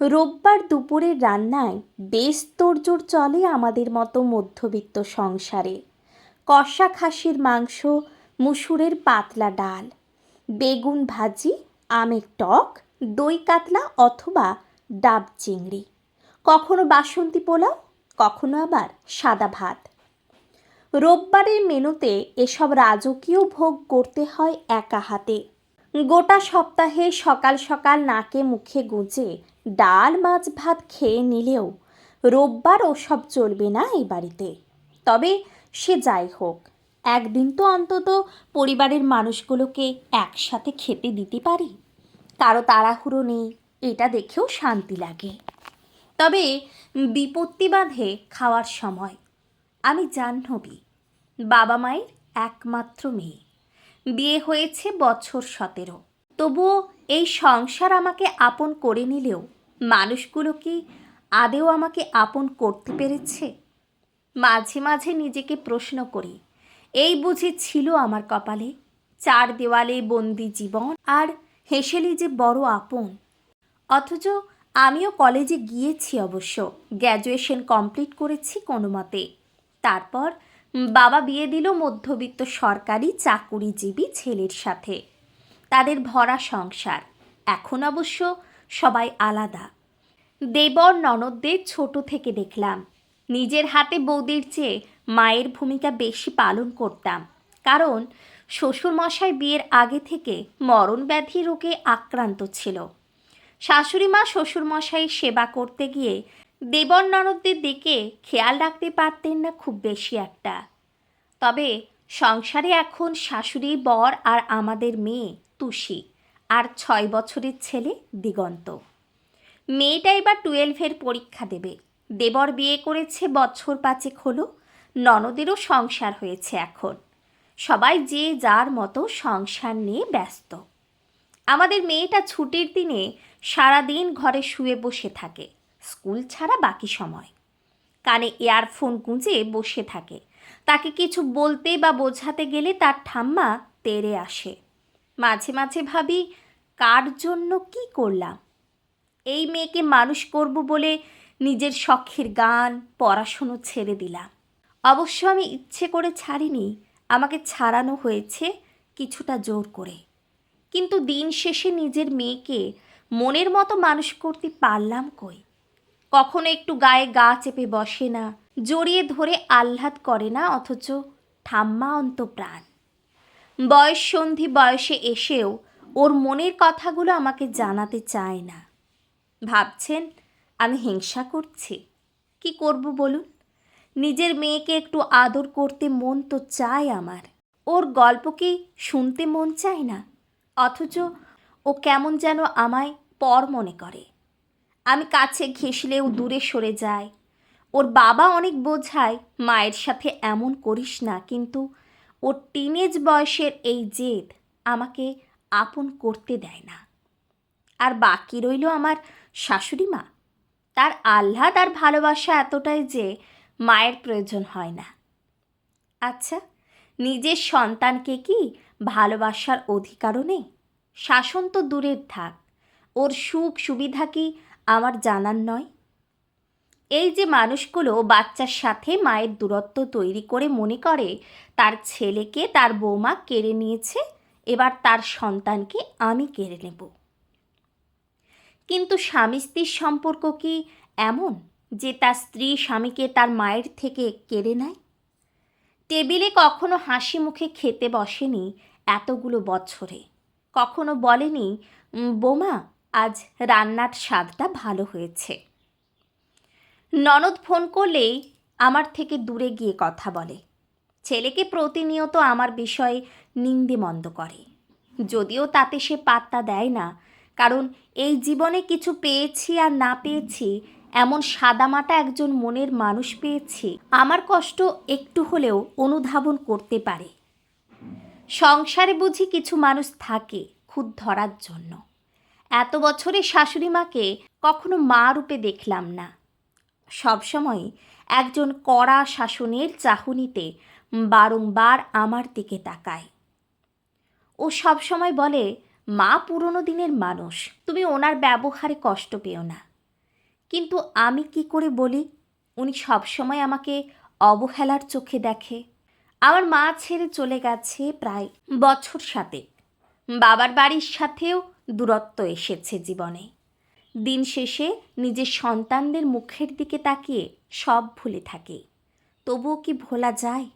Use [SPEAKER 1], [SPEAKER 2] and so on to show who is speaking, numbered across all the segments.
[SPEAKER 1] রোববার দুপুরের রান্নায় বেশ তোড়জোড় চলে আমাদের মতো মধ্যবিত্ত সংসারে। কষা খাসির মাংস, মুসুরের পাতলা ডাল, বেগুন ভাজি, আমের টক, দই কাতলা অথবা ডাব চিংড়ি। কখনো বাসন্তী পোলাও, কখনো আবার সাদা ভাত। রোববারের মেনুতে এসব রাজকীয় ভোগ করতে হয় একা হাতে। গোটা সপ্তাহে সকাল সকাল নাকে মুখে গুঁজে ডাল, মাছ, ভাত খেয়ে নিলেও রোববার ওসব চলবে না এই বাড়িতে। তবে সে যাই হোক, একদিন তো অন্তত পরিবারের মানুষগুলোকে একসাথে খেতে দিতে পারি। কারও তাড়াহুড়ো নেই, এটা দেখেও শান্তি লাগে। তবে বিপত্তি বাঁধে খাওয়ার সময়। আমি জাহ্নবী, বাবা মায়ের একমাত্র মেয়ে। বিয়ে হয়েছে বছর সতেরো। তবুও এই সংসার আমাকে আপন করে নিলেও মানুষগুলো কি আদেও আমাকে আপন করতে পেরেছে? মাঝে মাঝে নিজেকে প্রশ্ন করি, এই বুঝি ছিল আমার কপালে চার দেওয়ালে বন্দি জীবন আর হেসেলি যে বড় আপন। অথচ আমিও কলেজে গিয়েছি অবশ্য, গ্র্যাজুয়েশন কমপ্লিট করেছি কোনো মতে। তারপর বাবা বিয়ে দিল মধ্যবিত্ত সরকারি চাকুরিজীবী ছেলের সাথে। তাদের ভরা সংসার। এখন অবশ্য সবাই আলাদা। দেবর ননদদের ছোট থেকে দেখলাম। নিজের হাতে বৌদির চেয়ে মায়ের ভূমিকা বেশি পালন করতাম। কারণ শ্বশুরমশাই বিয়ের আগে থেকে মরণ ব্যাধি রোগে আক্রান্ত ছিল। শাশুড়ি মা শ্বশুরমশাই সেবা করতে গিয়ে দেবর ননদদের দিকে খেয়াল রাখতে পারতেন না খুব বেশি একটা। তবে সংসারে এখন শাশুড়ি, বর আর আমাদের মেয়ে তুষি আর ছয় বছরের ছেলে দিগন্ত। মেয়েটা এবার টুয়েলভের পরীক্ষা দেবে। দেবর বিয়ে করেছে, বছর পাঁচেক হলো। ননদেরও সংসার হয়েছে এখন। সবাই যে যার মতো সংসার নিয়ে ব্যস্ত। আমাদের মেয়েটা ছুটির দিনে সারাদিন ঘরে শুয়ে বসে থাকে। স্কুল ছাড়া বাকি সময়। কানে ইয়ারফোন গুঁজে বসে থাকে। তাকে কিছু বলতে বা বোঝাতে গেলে তার ঠাম্মা তেড়ে আসে। মাঝে মাঝে ভাবি, কার জন্য কি করলাম? এই মেয়েকে মানুষ করব বলে নিজের শখের গান, পড়াশুনো ছেড়ে দিলাম। অবশ্য আমি ইচ্ছে করে ছাড়িনি, আমাকে ছাড়ানো হয়েছে কিছুটা জোর করে। কিন্তু দিন শেষে নিজের মেয়েকে মনের মতো মানুষ করতে পারলাম কই? কখনো একটু গায়ে গা চেপে বসে না, জড়িয়ে ধরে আহ্লাদ করে না, অথচ ঠাম্মা অন্ত প্রাণ বয়স সন্ধি বয়সে এসেও ওর মনের কথাগুলো আমাকে জানাতে চায় না। ভাবছেন, আমি হিংসা করছি? কি করব বলুন? নিজের মেয়েকে একটু আদর করতে মন তো চায় আমার। ওর গল্প কি শুনতে মন চায় না? অথচ ও কেমন যেন আমায় পর মনে করে। আমি কাছে ঘেঁষলেও দূরে সরে যায় ওর বাবা অনেক বোঝায়, মায়ের সাথে এমন করিস না, কিন্তু ওর টিনেজ বয়সের এই জেদ আমাকে আপন করতে দেয় না। আর বাকি রইল আমার শাশুড়ি মা। তার আহ্লাদ আর ভালোবাসা এতটাই যে মায়ের প্রয়োজন হয় না। আচ্ছা নিজের সন্তানকে কি ভালোবাসার অধিকারও নেই? শাসন তো দূরের থাক। ওর সুখ সুবিধা কি আমার জানার নয়। এই যে মানুষগুলো বাচ্চার সাথে মায়ের দূরত্ব তৈরি করে মনে করে তার ছেলেকে তার বৌমা কেড়ে নিয়েছে এবার তার সন্তানকে আমি কেড়ে নেব। কিন্তু স্বামী স্ত্রীর সম্পর্ক কি এমন যে তার স্ত্রী স্বামীকে তার মায়ের থেকে কেড়ে নেয়? টেবিলে কখনো হাসি মুখে খেতে বসেনি এতগুলো বছরে। কখনো বলেনি "উম, বোমা আজ রান্নার স্বাদটা ভালো হয়েছে। ননদ ফোন করলেই আমার থেকে দূরে গিয়ে কথা বলে। ছেলেকে প্রতিনিয়ত আমার বিষয়ে নিন্দে মন্দ করে। যদিও তাতে সে পাত্তা দেয় না, কারণ এই জীবনে কিছু পেয়েছি আর না পেয়েছি, এমন সাদামাটা একজন মনের মানুষ পেয়েছি, আমার কষ্ট একটু হলেও অনুধাবন করতে পারে। সংসারে বুঝি কিছু মানুষ থাকে খুদ ধরার জন্য। এত বছরে শাশুড়ি মাকে কখনো মা রূপে দেখলাম না। সবসময় একজন কড়া শাসনের চাহনিতে বারংবার আমার দিকে তাকায়। ও সবসময় বলে, মা পুরনো দিনের মানুষ, তুমি ওনার ব্যবহারে কষ্ট পেও না। কিন্তু আমি কি করে বলি, উনি সবসময় আমাকে অবহেলার চোখে দেখে। আমার মা ছেড়ে চলে গেছে প্রায় বছর সাথে বাবার বাড়ির সাথেও দূরত্ব এসেছে জীবনে। দিন শেষে নিজের সন্তানদের মুখের দিকে তাকিয়ে সব ভুলে থাকে। তবুও কি ভোলা যায়?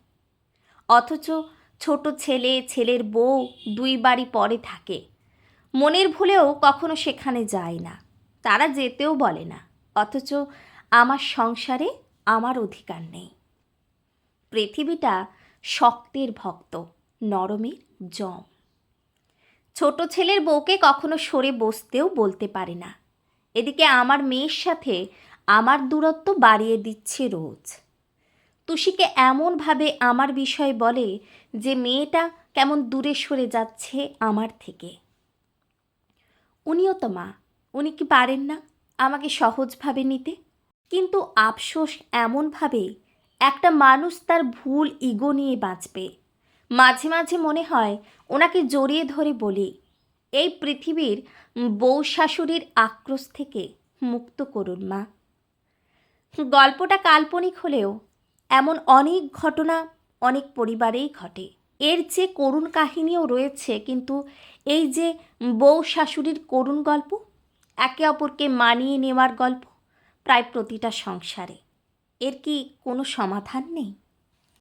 [SPEAKER 1] অথচ ছোট ছেলে, ছেলের বউ দুই বাড়ি পরে থাকে। মনের ভুলেও কখনো সেখানে যায় না। তারা যেতেও বলে না। অথচ আমার সংসারে আমার অধিকার নেই। পৃথিবীটা শক্তের ভক্ত, নরমের জম। ছোট ছেলের বউকে কখনো সরে বসতেও বলতে পারে না। এদিকে আমার মেয়ের সাথে আমার দূরত্ব বাড়িয়ে দিচ্ছে রোজ। তুষিকে এমনভাবে আমার বিষয় বলে যে মেয়েটা কেমন দূরে সরে যাচ্ছে আমার থেকে। উনিও তো মা, উনি কি পারেন না আমাকে সহজভাবে নিতে? কিন্তু আফসোস এমনভাবে একটা মানুষ তার ভুল ইগো নিয়ে বাঁচবে। মাঝে মাঝে মনে হয় ওনাকে জড়িয়ে ধরে বলি। এই পৃথিবীর বউ শাশুড়ির আক্রোশ থেকে মুক্ত করুন মা। গল্পটা কাল্পনিক হলেও এমন অনেক ঘটনা অনেক পরিবারেই ঘটে। এর যে করুণ কাহিনীও রয়েছে, কিন্তু এই যে বউ শাশুড়ির করুণ গল্প, একে অপরকে মানিয়ে নেওয়ার গল্প, প্রায় প্রতিটা সংসারে। এর কি কোনো সমাধান নেই?